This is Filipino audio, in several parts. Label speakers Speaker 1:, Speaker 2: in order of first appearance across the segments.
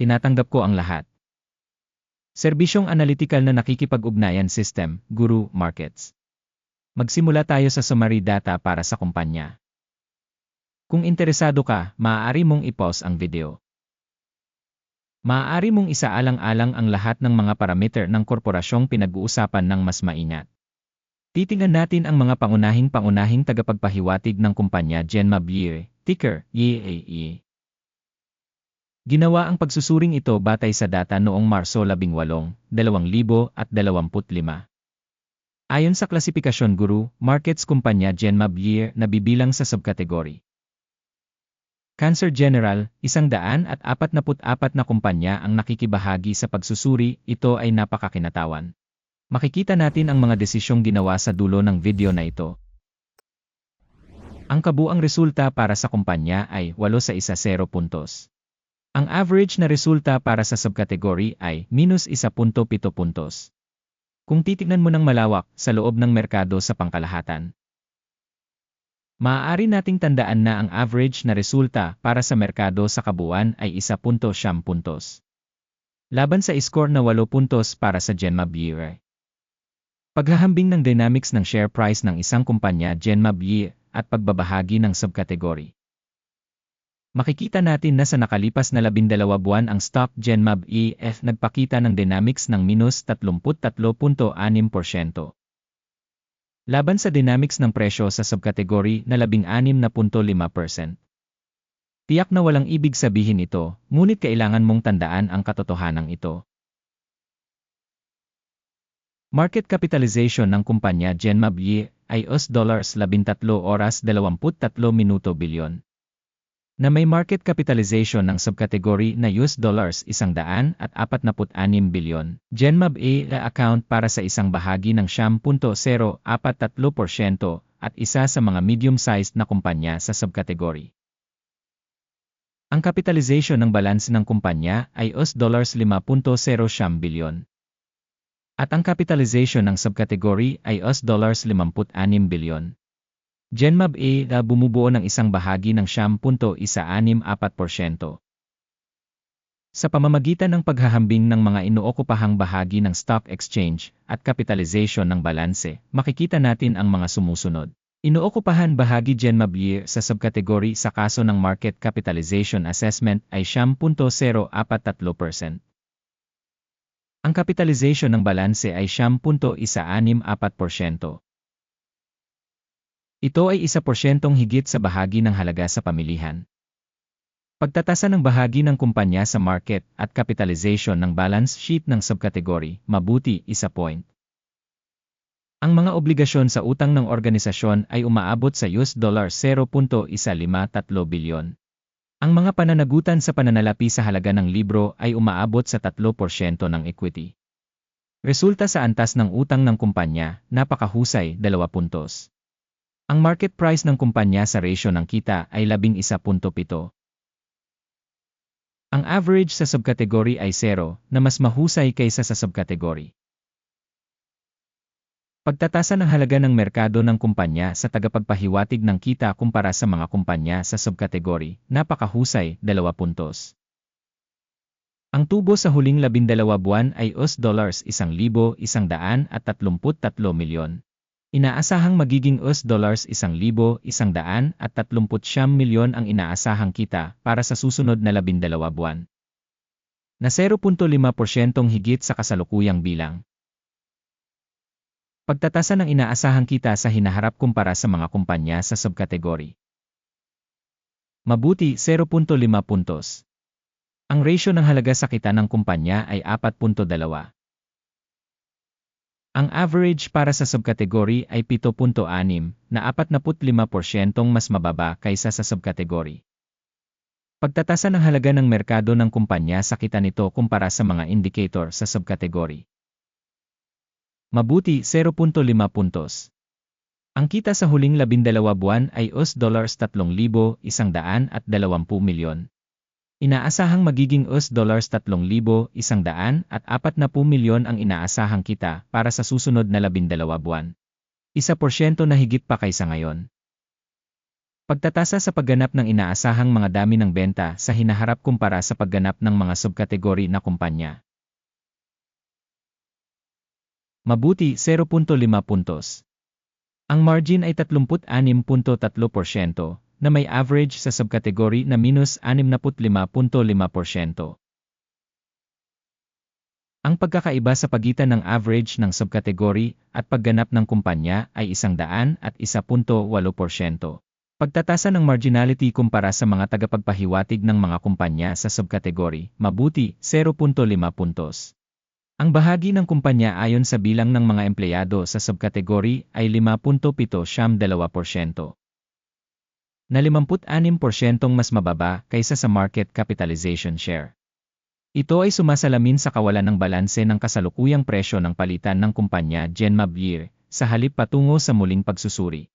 Speaker 1: tinatanggap ko ang lahat. Serbisyong analytical na nakikipag-ugnayan system, Guru Markets. Magsimula tayo sa summary data para sa kumpanya. Kung interesado ka, maaari mong i-pause ang video. Maaari mong isaalang-alang ang lahat ng mga parameter ng korporasyong pinag-uusapan ng mas maingat. Titingnan natin ang mga pangunahing-pangunahing tagapagpahiwatig ng kumpanya Genmab Year, ticker, YAE. Ginawa ang pagsusuring ito batay sa data noong Marso 18, 2025. Ayon sa klasifikasyon guru, markets kumpanya Genmab Year na bibilang sa subkategory. Cancer General, isang daan at apat na na kumpanya ang nakikibahagi sa pagsusuri, ito ay napakakinatawan. Makikita natin ang mga desisyong ginawa sa dulo ng video na ito. Ang kabuang resulta para sa kumpanya ay 8 sa 1 0 puntos. Ang average na resulta para sa subkategory ay minus 1.7 puntos. Kung titignan mo ng malawak sa loob ng merkado sa pangkalahatan, maaari nating tandaan na ang average na resulta para sa merkado sa kabuuan ay 1.7 puntos. Laban sa score na 8 puntos para sa Genmab Year. Paghahambing ng dynamics ng share price ng isang kumpanya Genmab Year at pagbabahagi ng subkategory. Makikita natin na sa nakalipas na 12 buwan ang stock Genmab EF nagpakita ng dynamics ng minus 33.6%. Laban sa dynamics ng presyo sa subkategory na 16.5%. Tiyak na walang ibig sabihin ito, ngunit kailangan mong tandaan ang katotohanan ito. Market capitalization ng kumpanya Genmab Yi ay US dollars 13 oras 23 minuto bilyon. Na may market capitalization ng subkategory na US dollars 100 at 46 bilyon. Genmab A account para sa isang bahagi ng 10.043% at isa sa mga medium-sized na kumpanya sa subkategory. Ang capitalization ng balance ng kumpanya ay US dollars 5.0 bilyon. At ang capitalization ng subkategory ay US dollars 56 bilyon. Genmab A bumubuo ng isang bahagi ng 10.164%. Sa pamamagitan ng paghahambing ng mga inookupahang bahagi ng stock exchange at capitalization ng balanse, makikita natin ang mga sumusunod. Inookupahan bahagi Genmab Year sa subkategory sa kaso ng market capitalization assessment ay 10.043%. Ang kapitalization ng balanse ay 10.164%. Ito ay 1% higit sa bahagi ng halaga sa pamilihan. Pagtatasa ng bahagi ng kumpanya sa market at capitalization ng balance sheet ng subkategory, mabuti, isa point. Ang mga obligasyon sa utang ng organisasyon ay umaabot sa US dollar 0.153 bilyon. Ang mga pananagutan sa pananalapi sa halaga ng libro ay umaabot sa 3% ng equity. Resulta sa antas ng utang ng kumpanya, napakahusay, 2 puntos. Ang market price ng kumpanya sa ratio ng kita ay 11.7. Ang average sa subkategory ay 0, na mas mahusay kaysa sa subkategory. Pagtatasa ng halaga ng merkado ng kumpanya sa tagapagpahiwatig ng kita kumpara sa mga kumpanya sa subkategory, napakahusay, 2 puntos. Ang tubo sa huling 12 buwan ay US dollars 1,133 milyon. Inaasahang magiging US dollars 1,139 milyon ang inaasahang kita para sa susunod na 12 buwan. Na 0.5% higit sa kasalukuyang bilang. Pagtatasa ng inaasahang kita sa hinaharap kumpara sa mga kumpanya sa subkategory. Mabuti 0.5 puntos. Ang ratio ng halaga sa kita ng kumpanya ay 4.2. Ang average para sa subkategory ay 7.6 na 45% mas mababa kaysa sa subkategory. Pagtatasa ng halaga ng merkado ng kumpanya sa kita nito kumpara sa mga indicator sa subkategory. Mabuti 0.5 puntos. Ang kita sa huling 12 buwan ay US dollars 3,120 milyon. Inaasahang magiging US dollars 3,140 milyon ang inaasahang kita para sa susunod na 12 buwan. Isa porsyento na higit pa kaysa ngayon. Pagtatasa sa pagganap ng inaasahang mga dami ng benta sa hinaharap kumpara sa pagganap ng mga subkategory na kumpanya. Mabuti 0.5 puntos. Ang margin ay 36.3% na may average sa subkategory na minus 65.5%. Ang pagkakaiba sa pagitan ng average ng subkategory at pagganap ng kumpanya ay 100 at 1.8%. Pagtatasa ng marginality kumpara sa mga tagapagpahiwatig ng mga kumpanya sa subkategory, mabuti 0.5 puntos. Ang bahagi ng kumpanya ayon sa bilang ng mga empleyado sa subkategory ay 5.7 na 56% mas mababa kaysa sa market capitalization share. Ito ay sumasalamin sa kawalan ng balanse ng kasalukuyang presyo ng palitan ng kumpanya Genmab Year sa halip patungo sa muling pagsusuri.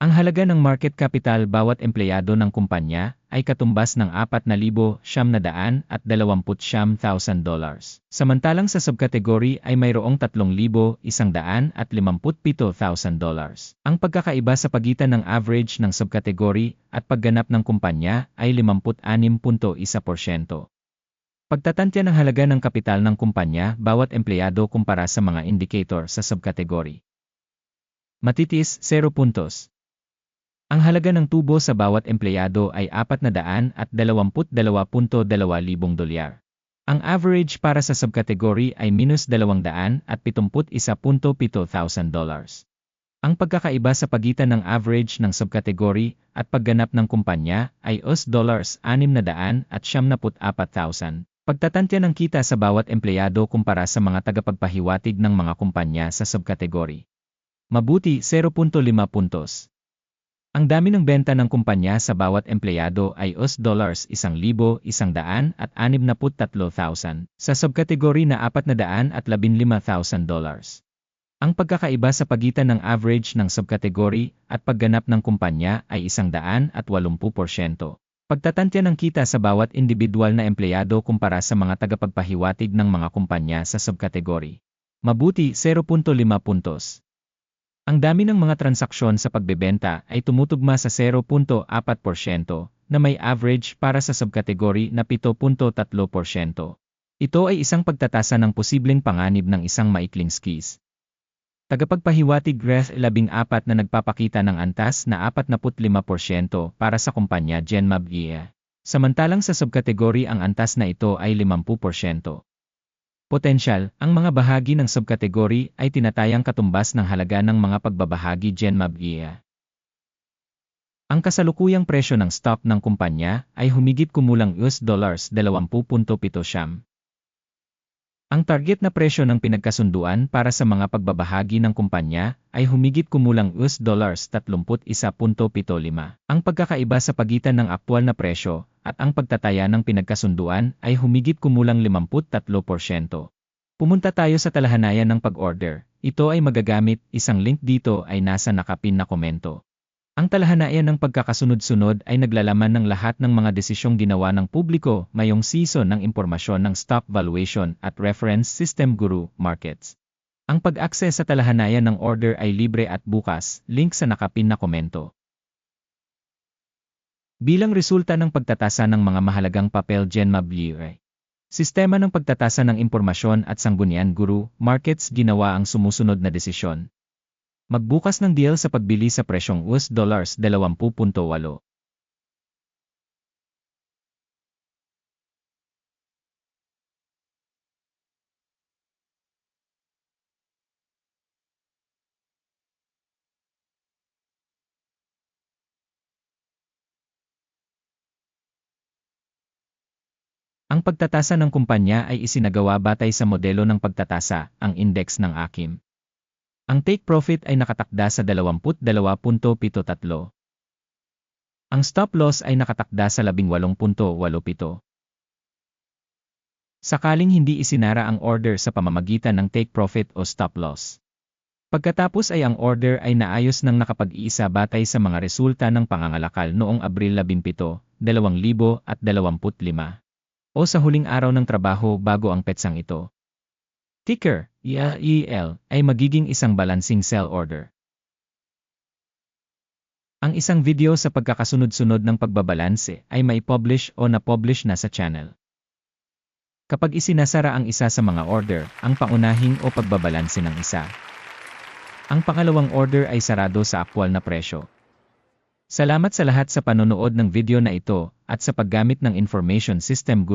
Speaker 1: Ang halaga ng market capital bawat empleyado ng kumpanya ay katumbas ng 4,720,000 dollars. Samantalang sa subkategory ay mayroong 3,157,000 dollars. Ang pagkakaiba sa pagitan ng average ng subkategory at pagganap ng kumpanya ay 56.1%. Pagtatantya ng halaga ng kapital ng kumpanya bawat empleyado kumpara sa mga indicator sa subkategory. Matitis 0 puntos. Ang halaga ng tubo sa bawat empleyado ay 422.2 libong dolyar. Ang average para sa subkategory ay minus 271.7 thousand dollars. Ang pagkakaiba sa pagitan ng average ng subkategory at pagganap ng kumpanya ay US dollars 600 at 74,000. Pagtatantya ng kita sa bawat empleyado kumpara sa mga tagapagpahiwatig ng mga kumpanya sa subkategory. Mabuti 0.5 puntos. Ang dami ng benta ng kumpanya sa bawat empleyado ay US dollars 1,100 at 63,000 sa subkategory na 415,000 dollars. Ang pagkakaiba sa pagitan ng average ng subkategory at pagganap ng kumpanya ay 180%. Pagtatantya ng kita sa bawat individual na empleyado kumpara sa mga tagapagpahiwatig ng mga kumpanya sa subkategory. Mabuti 0.5 puntos. Ang dami ng mga transaksyon sa pagbebenta ay tumutugma sa 0.4% na may average para sa subkategory na 7.3%. Ito ay isang pagtatasa ng posibleng panganib ng isang maikling skis. Tagapagpahiwatig Greth 14 na nagpapakita ng antas na 45% para sa kumpanya Genmab EA. Samantalang sa subkategory ang antas na ito ay 50%. Potensyal, ang mga bahagi ng subkategory ay tinatayang katumbas ng halaga ng mga pagbabahagi Genmab EA. Ang kasalukuyang presyo ng stock ng kumpanya ay humigit kumulang US dollars 20.7 siyam. Ang target na presyo ng pinagkasunduan para sa mga pagbabahagi ng kumpanya ay humigit kumulang US dollars 31.75. Ang pagkakaiba sa pagitan ng aktwal na presyo at ang pagtataya ng pinagkasunduan ay humigit kumulang 53%. Pumunta tayo sa talahanayan ng pag-order. Ito ay magagamit, isang link dito ay nasa nakapin na komento. Ang talahanayan ng pagkakasunod-sunod ay naglalaman ng lahat ng mga desisyong ginawa ng publiko mayong season ng impormasyon ng stock valuation at reference system guru markets. Ang pag-access sa talahanayan ng order ay libre at bukas, link sa nakapin na komento. Bilang resulta ng pagtatasa ng mga mahalagang papel Genmab Lire. Sistema ng pagtatasa ng impormasyon at sanggunian guru, markets ginawa ang sumusunod na desisyon. Magbukas ng deal sa pagbili sa presyong US dollars 20.8. Ang pagtatasa ng kumpanya ay isinagawa batay sa modelo ng pagtatasa, ang index ng AKIM. Ang take profit ay nakatakda sa 22.73. Ang stop loss ay nakatakda sa 18.87. Sakaling hindi isinara ang order sa pamamagitan ng take profit o stop loss. Pagkatapos ay ang order ay naayos ng nakapag-iisa batay sa mga resulta ng pangangalakal noong Abril 17, 2025 o sa huling araw ng trabaho bago ang petsang ito. Ticker, IAEL, ay magiging isang balancing sell order. Ang isang video sa pagkakasunod-sunod ng pagbabalanse ay may publish o na-publish na sa channel. Kapag isinasara ang isa sa mga order, ang pangunahing o pagbabalanse ng isa. Ang pangalawang order ay sarado sa aktwal na presyo. Salamat sa lahat sa panonood ng video na ito at sa paggamit ng information system